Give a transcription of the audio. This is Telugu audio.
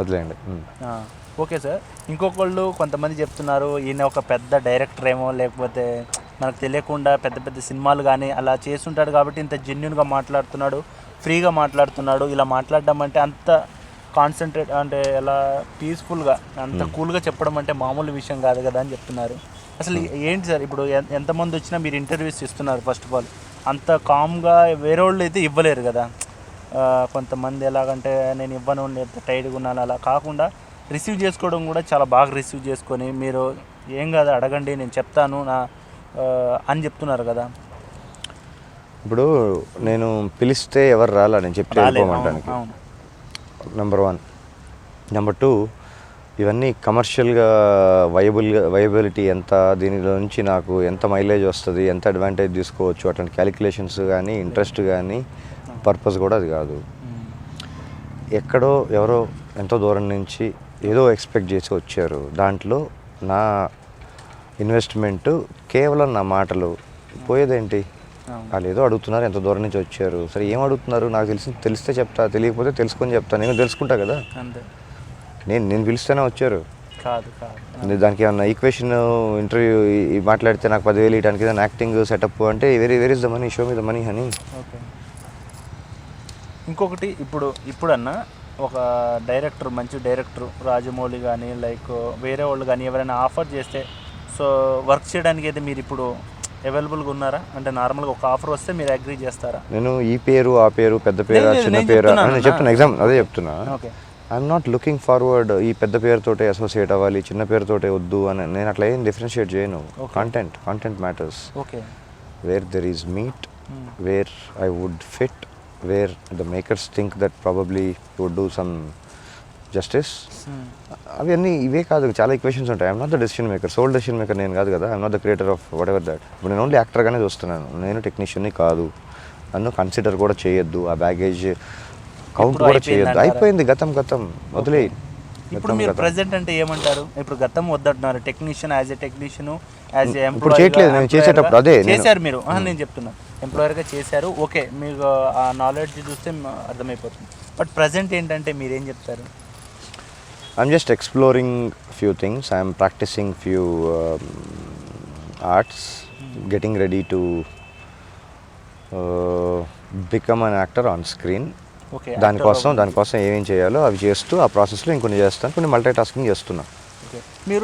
వదిలేయండి. Okay sir. ఇంకొకళ్ళు కొంతమంది చెప్తున్నారు ఈయన ఒక పెద్ద డైరెక్టర్ ఏమో లేకపోతే మనకు తెలియకుండా పెద్ద పెద్ద సినిమాలు కానీ అలా చేస్తుంటాడు కాబట్టి ఇంత జెన్యున్గా మాట్లాడుతున్నాడు ఫ్రీగా మాట్లాడుతున్నాడు ఇలా మాట్లాడడం అంటే అంత కాన్సన్ట్రేట్ అంటే ఎలా పీస్ఫుల్గా అంత కూల్గా చెప్పడం అంటే మామూలు విషయం కాదు కదా అని చెప్తున్నారు. అసలు ఏంటి సార్ ఇప్పుడు ఎంతమంది వచ్చినా మీరు ఇంటర్వ్యూస్ ఇస్తున్నారు ఫస్ట్ ఆఫ్ ఆల్ అంత కామ్గా వేరే వాళ్ళు అయితే ఇవ్వలేరు కదా. కొంతమంది ఎలాగంటే నేను ఇవ్వను నేను టైట్గా ఉన్నాను అలా కాకుండా రిసీవ్ చేసుకోవడం కూడా చాలా బాగా రిసీవ్ చేసుకొని మీరు ఏం కాదు అడగండి నేను చెప్తాను నా అని చెప్తున్నారు కదా. ఇప్పుడు నేను పిలిస్తే ఎవరు రాలా? నేను చెప్తే వెళ్ళిపోమంటానికి. నెంబర్ వన్ నెంబర్ టూ ఇవన్నీ కమర్షియల్గా వైబుల్గా వైబిలిటీ ఎంత దీనిలో నుంచి నాకు ఎంత మైలేజ్ వస్తుంది ఎంత అడ్వాంటేజ్ తీసుకోవచ్చు అట్లాంటి క్యాలిక్యులేషన్స్ కానీ ఇంట్రెస్ట్ కానీ పర్పస్ కూడా అది కాదు. ఎక్కడో ఎవరో ఎంతో దూరం నుంచి ఏదో ఎక్స్పెక్ట్ చేసి వచ్చారు. దాంట్లో నా ఇన్వెస్ట్మెంట్ కేవలం నా మాటలు పోయేదేంటి? వాళ్ళు ఏదో అడుగుతున్నారు ఎంత దూరం నుంచి వచ్చారు. సరే ఏం అడుగుతున్నారు? నాకు తెలిసి తెలిస్తే చెప్తా తెలియకపోతే తెలుసుకొని చెప్తా. నేను తెలుసుకుంటా కదా. నేను నేను పిలిస్తేనే వచ్చారు. దానికి ఏమన్నా ఈక్వేషన్ ఇంటర్వ్యూ మాట్లాడితే నాకు పదివేలు ఇవ్వడానికి ఏదైనా యాక్టింగ్ సెటప్ అంటే very very is the money show me the money honey okay. ఇంకొకటి ఇప్పుడు ఇప్పుడన్నా ఒక డైరెక్టర్ మంచి డైరెక్టర్ రాజమౌళి కానీ లైక్ వేరే వాళ్ళు కానీ ఎవరైనా ఆఫర్ చేస్తే సో వర్క్ చేయడానికి అయితే మీరు ఇప్పుడు అవైలబుల్గా ఉన్నారా? అంటే నార్మల్గా ఒక ఆఫర్ వస్తే మీరు అగ్రీ చేస్తారా? నేను ఈ పేరు ఆ పేరు పెద్ద పేరు చిన్న నేను పేరు అన్న. చెప్తున్నా ఎగ్జామ్ అదే చెప్తున్నా. Okay. I'm not looking forward ఈ పెద్ద పేరుతోటే అసోసియేట్ అవ్వాలి చిన్న పేరుతోటే వద్దు అని నేను అట్లా ఏం డిఫరెన్షియేట్ చేయను. Content content matters okay. Where there is meat. Where I would fit where the makers think that probably would do some justice అవన్నీ ఇవే కాదు చాలా ఈక్వేషన్స్ ఉంటాయి. I'm not the decision maker sole decision maker నేను కాదు కదా. I'm not the creator of whatever that ఇప్పుడు నేను ఓన్లీ యాక్టర్గానే చూస్తున్నాను. నేను టెక్నీషియన్ని కాదు. నన్ను కన్సిడర్ కూడా చేయొద్దు. ఆ బ్యాగేజ్ కౌంట్ కూడా చేయొద్దు? అయిపోయింది గతం గతం. వదిలే. ఇప్పుడు మీరు ప్రజెంట్ అంటే ఏమంటారు? ఇప్పుడు గతం వద్దంటున్నారు. Technician as a technician as a ఇప్పుడు చేయట్లేదు, నేను చేసేటప్పుడు అదే చేశారు మీరు. నేను చెప్తున్నా. ఎంప్లాయర్గా చేశారు. ఓకే మీకు ఆ నాలెడ్జ్ చూస్తే అర్థమైపోతుంది. బట్ ప్రజెంట్ ఏంటంటే మీరేం చెప్తారు? Exploring few things. I'm practicing few um, arts, getting ready to uh, become an actor on screen. Okay దానికోసం దానికోసం ఏమేం చేయాలో అవి చేస్తూ ఆ ప్రాసెస్లో ఇంకొన్ని చేస్తాను కొన్ని మల్టీ టాస్కింగ్ చేస్తున్నా. ఓకే మీరు